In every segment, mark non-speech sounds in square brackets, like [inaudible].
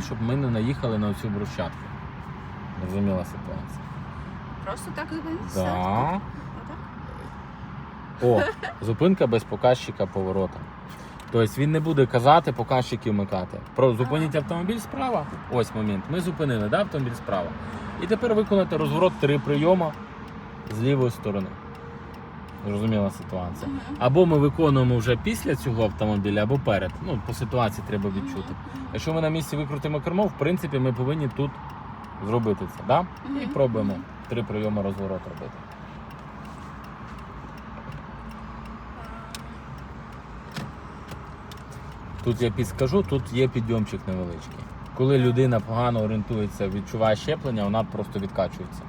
щоб ми не наїхали на цю брусчатку. Зрозуміла ситуація. Просто так зупинитися? Да. О, зупинка без показчика поворота. Тобто він не буде казати показчики вмикати. Про зупиніть автомобіль справа. Ось момент. Ми зупинили, да, автомобіль справа. І тепер виконати розворот три прийома з лівої сторони. Зрозуміла ситуація. Або ми виконуємо вже після цього автомобіля, або перед. Ну, по ситуації треба відчути. Якщо ми на місці викрутимо кермо, в принципі, ми повинні тут зробити це. Да? І пробуємо три прийоми розворот робити. Тут я підскажу, тут є підйомчик невеличкий. Коли людина погано орієнтується, відчуває щеплення, вона просто відкачується.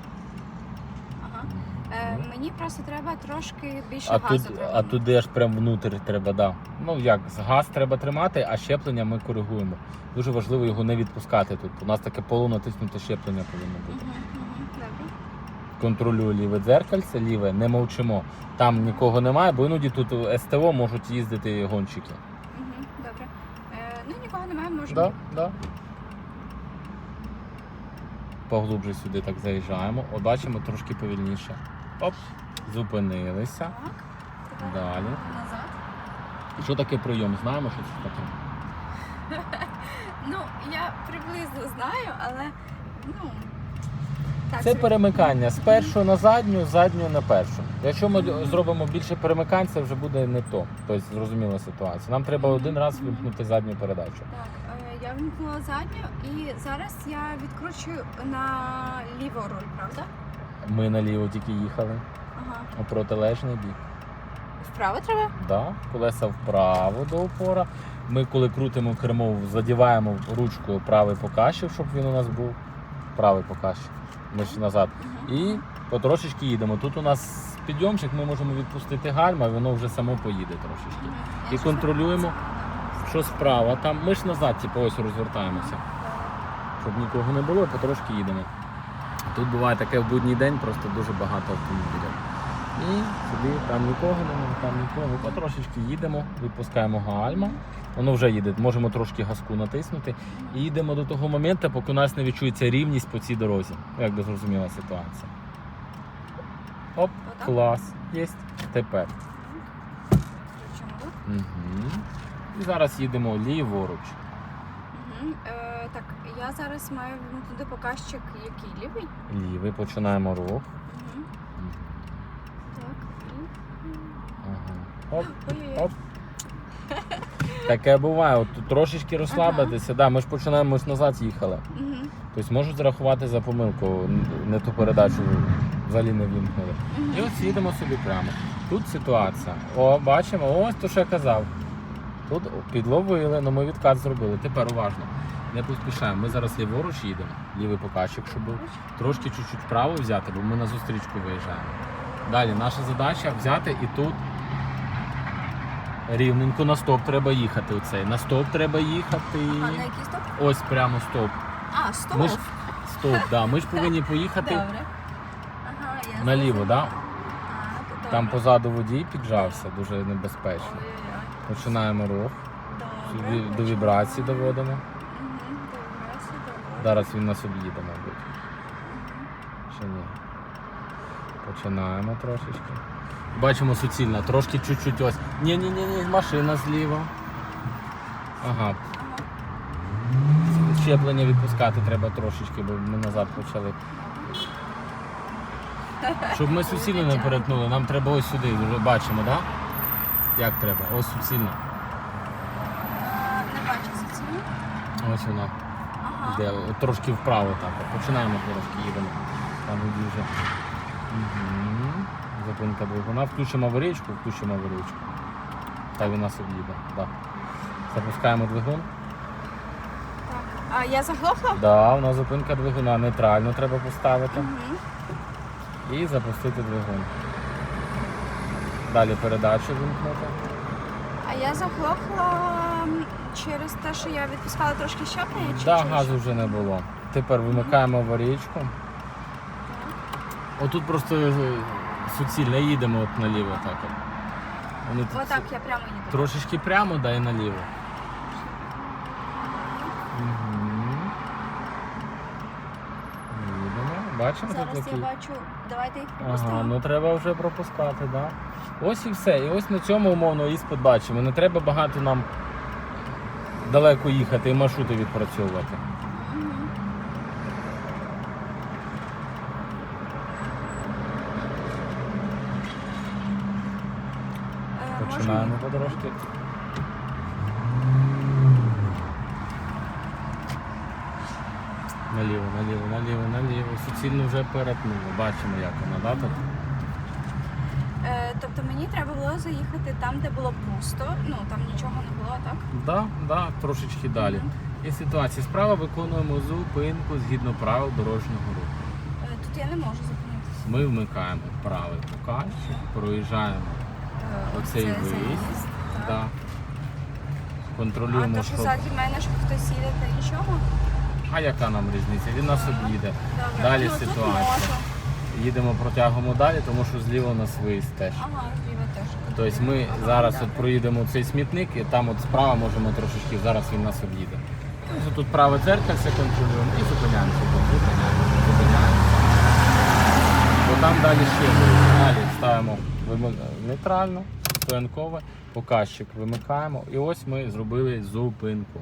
Мені просто треба трошки більше А газу. тут, а туди аж прям внутрі треба, да. Ну як, газ треба тримати, а щеплення ми коригуємо. Дуже важливо його не відпускати тут. У нас таке полунатиснуте щеплення повинно бути. Мгм, Добре. Контролюю ліве дзеркальце, ліве, не мовчимо. Там нікого немає, бо іноді тут СТО можуть їздити гонщики. Мгм, Добре. Е, ну нікого немає, можемо. Да, да. Поглубже сюди так заїжджаємо. О, бачимо трошки повільніше. Оп, зупинилися. Так. Далі. Назад. Що таке прийом? Знаємо, що це таке? [laughs] Ну, я приблизно знаю, але ну. Так, Це собі. перемикання з першого на задню, з заднього на першу. Якщо ми зробимо більше перемикань, це вже буде не то. Тобто зрозуміла ситуація. Нам треба один раз вимкнути задню передачу. Так, е, я вимкнула задню і зараз я відкручую на ліву руль, правда? Ми наліво тільки їхали Ага. у протилежний бік. Вправо треба? Да, колеса вправо до опора. Ми, коли крутимо кермо, задіваємо ручкою правий показчик, щоб він у нас був. Правий показчик. Ми ж назад. Угу. І потрошечки їдемо. Тут у нас підйомчик, ми можемо відпустити гальма, воно вже само поїде трошечки. І контролюємо, що справа. Там ми ж назад, типу, ось розвертаємося, щоб нікого не було, потрошки їдемо. Тут буває таке в будній день, просто дуже багато автомобілів. І сюди там нікого немає, там нікого. Ми потрошечки їдемо, відпускаємо гальма. Воно вже їде. Можемо трошки газку натиснути. І їдемо до того моменту, поки у нас не відчується рівність по цій дорозі. Ну, Як би зрозуміла ситуація. Оп, Отак? клас. Єсть. Тепер. Угу. І зараз їдемо ліворуч. Угу. Е, так, я зараз маю вимкнути показчик який лівий. Лівий, починаємо рух. Угу. Так. Ага. Оп, [gasps] Ой-ой-ой. оп. Таке буває, от трошечки розслабитися. Да, ми ж починаємо, ми ж назад їхали. Мгм. Тобто можуть зарахувати за помилку, не ту передачу взагалі не вімкнули. Мгм. І ось їдемо собі прямо. Тут ситуація. О, бачимо, ось то, що я казав. Тут підловили, але ми відкат зробили. Тепер уважно. Не поспішаємо. Ми зараз ліворуч їдемо. Лівий показчик, щоб був. Трошки чуть-чуть вправо взяти, бо ми на зустрічку виїжджаємо. Далі наша задача взяти і тут рівненько на стоп треба їхати. Оцей. На стоп треба їхати. Ага, на який стоп? Ось прямо стоп. А, стоп. Ми ж стоп, да. Ми ж повинні [laughs] поїхати Добре. Ага, я наліво, зрозуміла. да? Так, Там позаду водій піджався, дуже небезпечно. Починаємо рух. Добре. До вібрації доводимо. Мгм, до вібрації. Зараз він нас об'їде, мабуть. Ще ні. Починаємо трошечки. Бачимо суцільно, трошки чуть-чуть ось. Ні, ні, ні, ні, машина зліва. Ага. Щеплення відпускати треба трошечки, бо ми назад почали. Щоб ми суцільно не перетнули, нам треба ось сюди, вже бачимо, так? Да? Як треба? Ось суцільно. Не бачу суцільно. Ось вона. Ага. Йде трошки вправо так. Починаємо трошки їдемо. Там вже. Угу. Зупинка двигуна. Включимо аварійку, включимо аварійку. Та він нас об'їде. Да. Запускаємо двигун. Так. А я заглохла? Да, у нас зупинка двигуна. Нейтрально треба поставити. Угу. І запустити двигун. Далі передачу вимкнути. А я захлопла через те, що я відпускала трошки щеплення? чи Да, через газу що? вже не було. Тепер вимикаємо аварійку. Отут просто е, суцільно їдемо от наліво так. от. Вони тут Отак я прямо їду. Трошечки прямо, да і наліво. Бачимо тут Зараз я бачу. Давайте їх Ага, ну треба вже пропускати, так. Да? Ось і все. І ось на цьому умовно іспит бачимо. Не треба багато нам далеко їхати і маршрути відпрацьовувати. Е, Починаємо їх? Наліво, наліво, наліво, наліво. Суцільно вже перетнуло. Бачимо, як вона, да, тут? Е, тобто мені треба було заїхати там, де було пусто. Ну там нічого не було, так? Да, да, трошечки далі. Є ситуація. Справа виконуємо зупинку згідно правил дорожнього руху. Е, тут я не можу зупинитися. Ми вмикаємо правий покажчик, проїжджаємо Е, Оцей це виїзд, заїзд, так. да. А контролюємо, то, що що. ззаді мене, щоб хтось їде, та нічого. А яка нам різниця? Він нас об'їде. Далі ну, ситуація. Їдемо, протягуємо далі, тому що зліва у нас виїзд теж. Ага, зліва теж. Тобто ми зараз от проїдемо цей смітник і там от справа можемо трошечки, зараз він нас об'їде. Тобто тут праве дзеркальце контролюємо і зупиняємося. Зупиняємося, зупиняємося. Бо там далі ще виїзд. Далі ставимо нейтрально, стоянкове, показчик вимикаємо. І ось ми зробили зупинку.